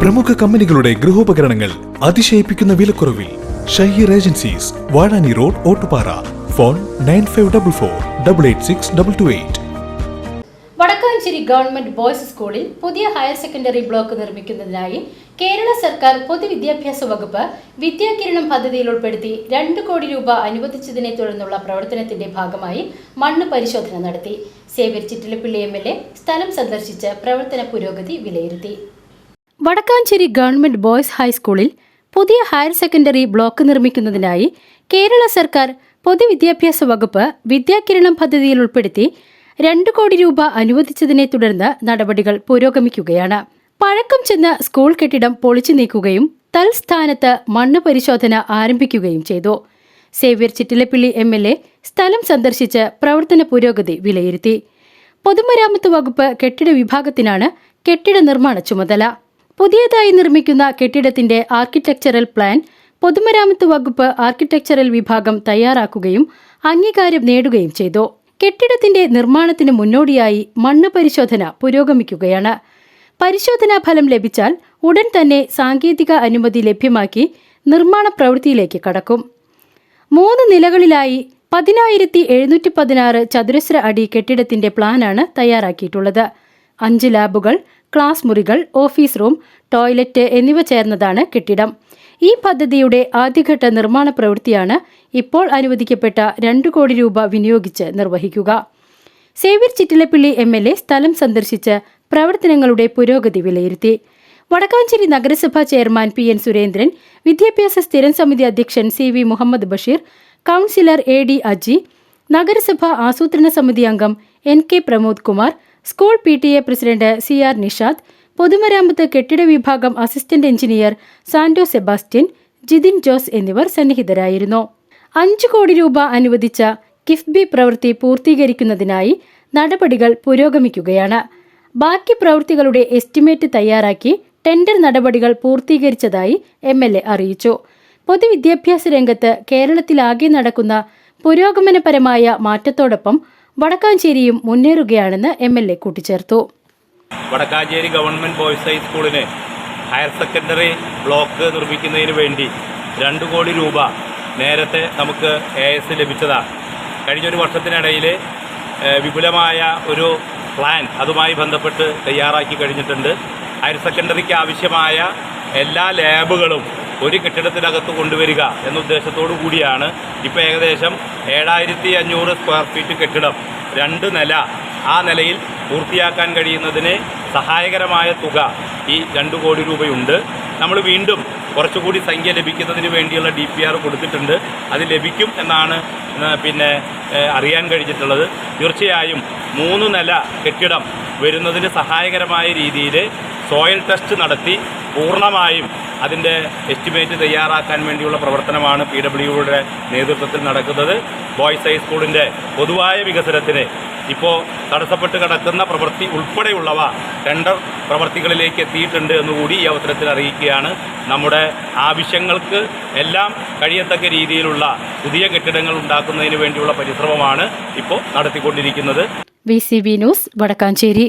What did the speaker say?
പ്രമുഖ കമ്പനികളുടെ ഗൃഹോപകരണങ്ങൾ അതിശയിപ്പിക്കുന്ന വിലക്കുറവിൽ Shaheer agencies Vazhani road Ottupara. Phone nine five double four double eight six double two eight. Vadakkanchery government boys സ്കൂളിൽ പുതിയ ഹയർ സെക്കൻഡറി ബ്ലോക്ക് നിർമ്മിക്കുന്നതിനായി കേരള സർക്കാർ പൊതുവിദ്യാഭ്യാസ വകുപ്പ് വിദ്യാകിരണം പദ്ധതിയിൽ ഉൾപ്പെടുത്തി രണ്ട് കോടി രൂപ അനുവദിച്ചതിനെ തുടർന്നുള്ള പ്രവർത്തനത്തിന്റെ ഭാഗമായി മണ്ണ് പരിശോധന നടത്തി. Xavier Chittilappilly M L A സ്ഥലം സന്ദർശിച്ച് പ്രവർത്തന പുരോഗതി വിലയിരുത്തി. വടക്കാഞ്ചേരി ഗവൺമെന്റ് ബോയ്സ് ഹൈസ്കൂളിൽ പുതിയ ഹയർ സെക്കൻഡറി ബ്ലോക്ക് നിർമ്മിക്കുന്നതിനായി കേരള സർക്കാർ പൊതുവിദ്യാഭ്യാസ വകുപ്പ് വിദ്യാകിരണം പദ്ധതിയിൽ ഉൾപ്പെടുത്തി രണ്ട് കോടി രൂപ അനുവദിച്ചതിനെ തുടർന്ന് നടപടികൾ പുരോഗമിക്കുകയാണ്. പഴക്കം ചെന്ന സ്കൂൾ കെട്ടിടം പൊളിച്ചു നീക്കുകയും തൽസ്ഥാനത്ത് മണ്ണ് പരിശോധന ആരംഭിക്കുകയും ചെയ്തു. Xavier Chittilappilly M L A സ്ഥലം സന്ദർശിച്ച് പ്രവർത്തന പുരോഗതി വിലയിരുത്തി. പൊതുമരാമത്ത് വകുപ്പ് കെട്ടിട വിഭാഗത്തിനാണ് കെട്ടിട നിർമ്മാണ ചുമതല. പുതിയതായി നിർമ്മിക്കുന്ന കെട്ടിടത്തിന്റെ ആർക്കിടെക്ചറൽ പ്ലാൻ പൊതുമരാമത്ത് വകുപ്പ് ആർക്കിടെക്ചറൽ വിഭാഗം തയ്യാറാക്കുകയും അംഗീകാരം നേടുകയും ചെയ്തു. കെട്ടിടത്തിന്റെ നിർമ്മാണത്തിന് മുന്നോടിയായി മണ്ണ് പരിശോധന പുരോഗമിക്കുകയാണ്. പരിശോധനാ ഫലം ലഭിച്ചാൽ ഉടൻ തന്നെ സാങ്കേതിക അനുമതി ലഭ്യമാക്കി നിർമ്മാണ പ്രവൃത്തിയിലേക്ക് കടക്കും. മൂന്ന് നിലകളിലായി പതിനായിരത്തി എഴുന്നൂറ്റി പതിനാറ് ചതുരശ്ര അടി കെട്ടിടത്തിന്റെ പ്ലാനാണ് തയ്യാറാക്കിയിട്ടുള്ളത്. അഞ്ച് ലാബുകൾ ക്ലാസ് മുറികൾ ഓഫീസ് റൂം ടോയ്ലറ്റ് എന്നിവ ചേർന്നതാണ് കെട്ടിടം. ഈ പദ്ധതിയുടെ ആദ്യഘട്ട നിർമ്മാണ പ്രവൃത്തിയാണ് ഇപ്പോൾ അനുവദിക്കപ്പെട്ട രണ്ടു കോടി രൂപ വിനിയോഗിച്ച് നിർവഹിക്കുക. Xavier Chittilappilly M L A സ്ഥലം സന്ദർശിച്ച് പ്രവർത്തനങ്ങളുടെ പുരോഗതി വിലയിരുത്തി. വടക്കാഞ്ചേരി നഗരസഭാ ചെയർമാൻ പി എൻ സുരേന്ദ്രൻ വിദ്യാഭ്യാസ സ്ഥിരം സമിതി അധ്യക്ഷൻ C V Muhammad Basheer councillor A D Aji നഗരസഭാ ആസൂത്രണ സമിതി അംഗം N K Pramod Kumar school P T A president C R Nishad പൊതുമരാമത്ത് കെട്ടിട വിഭാഗം അസിസ്റ്റന്റ് എഞ്ചിനീയർ സാന്റോ സെബാസ്റ്റ്യൻ ജിതിൻ ജോസ് എന്നിവർ സന്നിഹിതരായിരുന്നു. അഞ്ചു കോടി രൂപ അനുവദിച്ച കിഫ്ബി പ്രവൃത്തി പൂർത്തീകരിക്കുന്നതിനായി നടപടികൾ പുരോഗമിക്കുകയാണ്. ബാക്കി പ്രവൃത്തികളുടെ എസ്റ്റിമേറ്റ് തയ്യാറാക്കി ടെൻഡർ നടപടികൾ പൂർത്തീകരിച്ചതായി എം എൽ എ അറിയിച്ചു. പൊതുവിദ്യാഭ്യാസ രംഗത്ത് കേരളത്തിലാകെ നടക്കുന്ന പുരോഗമനപരമായ മാറ്റത്തോടൊപ്പം വടക്കാഞ്ചേരിയും മുന്നേറുകയാണെന്ന് എം എൽ എ കൂട്ടിച്ചേർത്തു. വടക്കാഞ്ചേരി ഗവൺമെന്റ് ബോയ്സ് ഹൈസ്കൂളിന് ഹയർ സെക്കൻഡറി ബ്ലോക്ക് നിർമ്മിക്കുന്നതിന് വേണ്ടി രണ്ട് കോടി രൂപ നേരത്തെ നമുക്ക് എ എസ് ലഭിച്ചതാണ് കഴിഞ്ഞൊരു വർഷത്തിനിടയിൽ വിപുലമായ ഒരു പ്ലാൻ അതുമായി ബന്ധപ്പെട്ട് തയ്യാറാക്കി കഴിഞ്ഞിട്ടുണ്ട്. ഹയർ സെക്കൻഡറിക്ക് ആവശ്യമായ എല്ലാ ലാബുകളും ഒരു കെട്ടിടത്തിനകത്ത് കൊണ്ടുവരിക എന്ന ഉദ്ദേശത്തോടു കൂടിയാണ് ഇപ്പോൾ ഏകദേശം ഏഴായിരത്തി അഞ്ഞൂറ് സ്ക്വയർ ഫീറ്റ് കെട്ടിടം. രണ്ട് നില. ആ നിലയിൽ പൂർത്തിയാക്കാൻ കഴിയുന്നതിന് സഹായകരമായ തുക ഈ രണ്ട് കോടി രൂപയുണ്ട്. നമ്മൾ വീണ്ടും കുറച്ചുകൂടി സംഖ്യ ലഭിക്കുന്നതിന് വേണ്ടിയുള്ള ഡി പി ആർ കൊടുത്തിട്ടുണ്ട്. അത് ലഭിക്കും എന്നാണ് പിന്നെ അറിയാൻ കഴിഞ്ഞിട്ടുള്ളത്. തീർച്ചയായും മൂന്ന് നില കെട്ടിടം വരുന്നതിന് സഹായകരമായ രീതിയിൽ സോയിൽ ടെസ്റ്റ് നടത്തി പൂർണമായും അതിന്റെ എസ്റ്റിമേറ്റ് തയ്യാറാക്കാൻ വേണ്ടിയുള്ള പ്രവർത്തനമാണ് പി ഡബ്ല്യുയുടെ നേതൃത്വത്തിൽ നടക്കുന്നത്. ബോയ്സ് ഹൈസ്കൂളിന്റെ പൊതുവായ വികസനത്തിന് ഇപ്പോൾ തടസ്സപ്പെട്ട് കിടക്കുന്ന പ്രവൃത്തി ഉൾപ്പെടെയുള്ളവ ടെൻഡർ പ്രവൃത്തികളിലേക്ക് എത്തിയിട്ടുണ്ട് എന്നുകൂടി ഈ അവസരത്തിൽ അറിയിക്കുകയാണ്. നമ്മുടെ ആവശ്യങ്ങൾക്ക് എല്ലാം കഴിയത്തക്ക രീതിയിലുള്ള പുതിയ കെട്ടിടങ്ങൾ ഉണ്ടാക്കുന്നതിന് വേണ്ടിയുള്ള പരിശ്രമമാണ് ഇപ്പോൾ നടത്തിക്കൊണ്ടിരിക്കുന്നത്. V news Vadakkanchery.